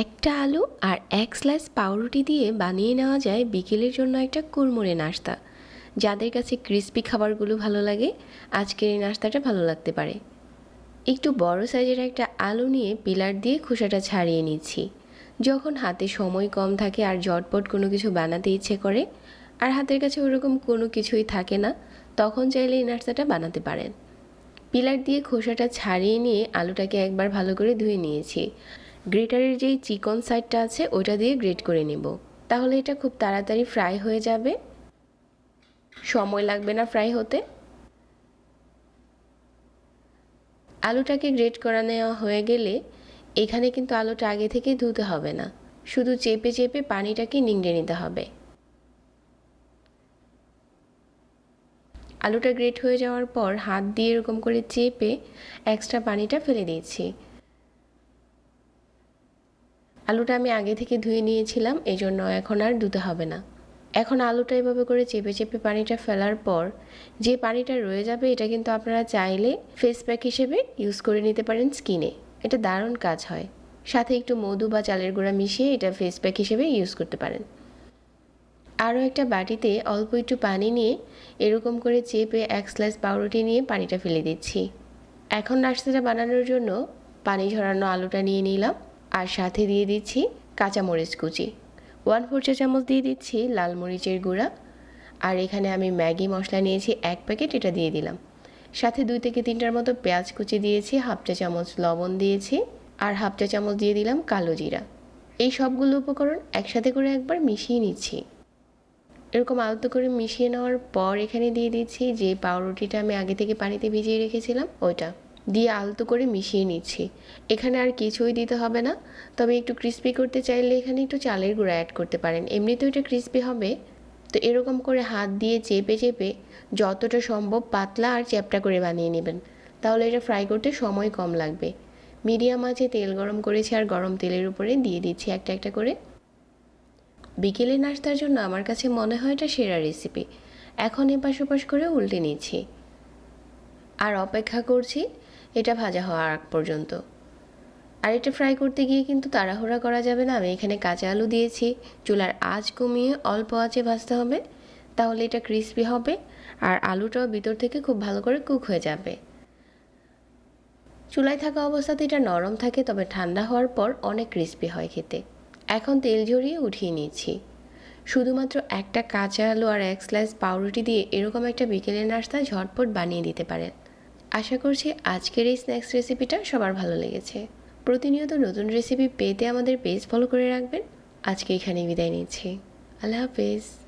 একটা আলু আর এক স্লাইস পাউরুটি দিয়ে বানিয়ে নেওয়া যায় বিকেলের জন্য একটা কুড়মুড়ে নাস্তা। যাদের কাছে ক্রিস্পি খাবারগুলো ভালো লাগে, আজকের এই নাস্তাটা ভালো লাগতে পারে। একটু বড় সাইজের একটা আলু নিয়ে পিলার দিয়ে খোসাটা ছাড়িয়ে নিচ্ছি। যখন হাতে সময় কম থাকে আর জটপট কোনো কিছু বানাতে ইচ্ছে করে, আর হাতের কাছে ওরকম কোনো কিছুই থাকে না, তখন চাইলে এই নাস্তাটা বানাতে পারেন। পিলার দিয়ে খোসাটা ছাড়িয়ে নিয়ে আলুটাকে একবার ভালো করে ধুয়ে নিয়েছি। গ্রেটারের যেই চিকন সাইডটা আছে ওটা দিয়ে গ্রেট করে নেব। তাহলে এটা খুব তাড়াতাড়ি ফ্রাই হয়ে যাবে। সময় লাগবে না ফ্রাই হতে। আলুটাকে গ্রেট করা নেওয়া হয়ে গেলে এখানে কিন্তু আলুটা আগে থেকে ধুতে হবে না। শুধু চেপে চেপে পানিটাকে নিংড়ে নিতে হবে। আলুটা গ্রেট হয়ে যাওয়ার পর হাত দিয়ে এরকম করে চেপে এক্সট্রা পানিটা ফেলে দিয়েছি। আলুটা আমি আগে থেকে ধুয়ে নিয়েছিলাম এই জন্য এখন আর ধুতে হবে না। এখন আলুটা এভাবে করে চেপে চেপে পানিটা ফেলার পর, যে পানিটা রয়ে যাবে এটা কিন্তু আপনারা চাইলে ফেস প্যাক হিসেবে ইউজ করে নিতে পারেন স্কিনে এটা দারুণ কাজ হয়। সাথে একটু মধু বা চালের গুঁড়া মিশিয়ে এটা ফেস প্যাক হিসেবে ইউজ করতে পারেন। আরও একটা বাটিতে অল্প একটু পানি নিয়ে এরকম করে চেপে এক স্লাইস পাউরুটি নিয়ে পানিটা ফেলে দিচ্ছি। এখন নাস্তাটা বানানোর জন্য পানি ঝরানো আলুটা নিয়ে নিলাম। আর সাথে দিয়ে দিচ্ছি কাঁচামরিচ কুচি। ওয়ান ফোর চা চামচ দিয়ে দিচ্ছি লাল মরিচের গুঁড়া। আর এখানে আমি ম্যাগি মশলা নিয়েছি এক প্যাকেট, এটা দিয়ে দিলাম। সাথে দুই থেকে তিনটার মতো পেঁয়াজ কুচি দিয়েছি, হাফ চা চামচ লবণ দিয়েছি, আর হাফ চা চামচ দিয়ে দিলাম কালো জিরা। এই সবগুলো উপকরণ একসাথে করে একবার মিশিয়ে নিচ্ছি। এরকম আলতো করে মিশিয়ে নেওয়ার পর এখানে দিয়ে দিচ্ছি যে পাউরুটিটা আমি আগে থেকে পানিতে ভিজিয়ে রেখেছিলাম, ওইটা। দিয়ে আলতো করে মিশিয়ে নিচ্ছি। এখানে আর কিছুই দিতে হবে না। তবে একটু ক্রিস্পি করতে চাইলে এখানে একটু চালের গুঁড়া অ্যাড করতে পারেন। এমনিতেও এটা ক্রিস্পি হবে। তো এরকম করে হাত দিয়ে চেপে চেপে যতটা সম্ভব পাতলা আর চ্যাপটা করে বানিয়ে নেবেন। তাহলে এটা ফ্রাই করতে সময় কম লাগবে। মিডিয়াম আছে তেল গরম করেছি আর গরম তেলের উপরে দিয়ে দিচ্ছি একটা একটা করে। বিকেলে নাস্তার জন্য আমার কাছে মনে হয় এটা সেরা রেসিপি এখন এপাশ ওপাশ করে উল্টে নিচ্ছি। আর অপেক্ষা করছি এটা ভাজা হওয়ার আগ পর্যন্ত। আর এটা ফ্রাই করতে গিয়ে কিন্তু তাড়াহুড়া করা যাবে না। আমি এখানে কাঁচা আলু দিয়েছি। চুলার আঁচ কমিয়ে অল্প আঁচে ভাজতে হবে। তাহলে এটা ক্রিস্পি হবে আর আলুটাও ভিতর থেকে খুব ভালো করে কুক হয়ে যাবে। চুলায় থাকা অবস্থাতে এটা নরম থাকে, তবে ঠান্ডা হওয়ার পর অনেক ক্রিস্পি হয় খেতে। এখন তেল ঝরিয়ে উঠিয়ে নিচ্ছি শুধুমাত্র একটা কাঁচা আলু আর এক স্লাইস পাউরুটি দিয়ে এরকম একটা বিকেলের নাস্তা ঝটপট বানিয়ে দিতে পারেন। আশা করছি আজকের এই স্ন্যাক্স রেসিপিটা সবার ভালো লেগেছে। প্রতিনিয়ত নতুন রেসিপি পেতে আমাদের পেজ ফলো করে রাখবেন। আজকে এখানেই বিদায় নিচ্ছি। আল্লাহ হাফেজ।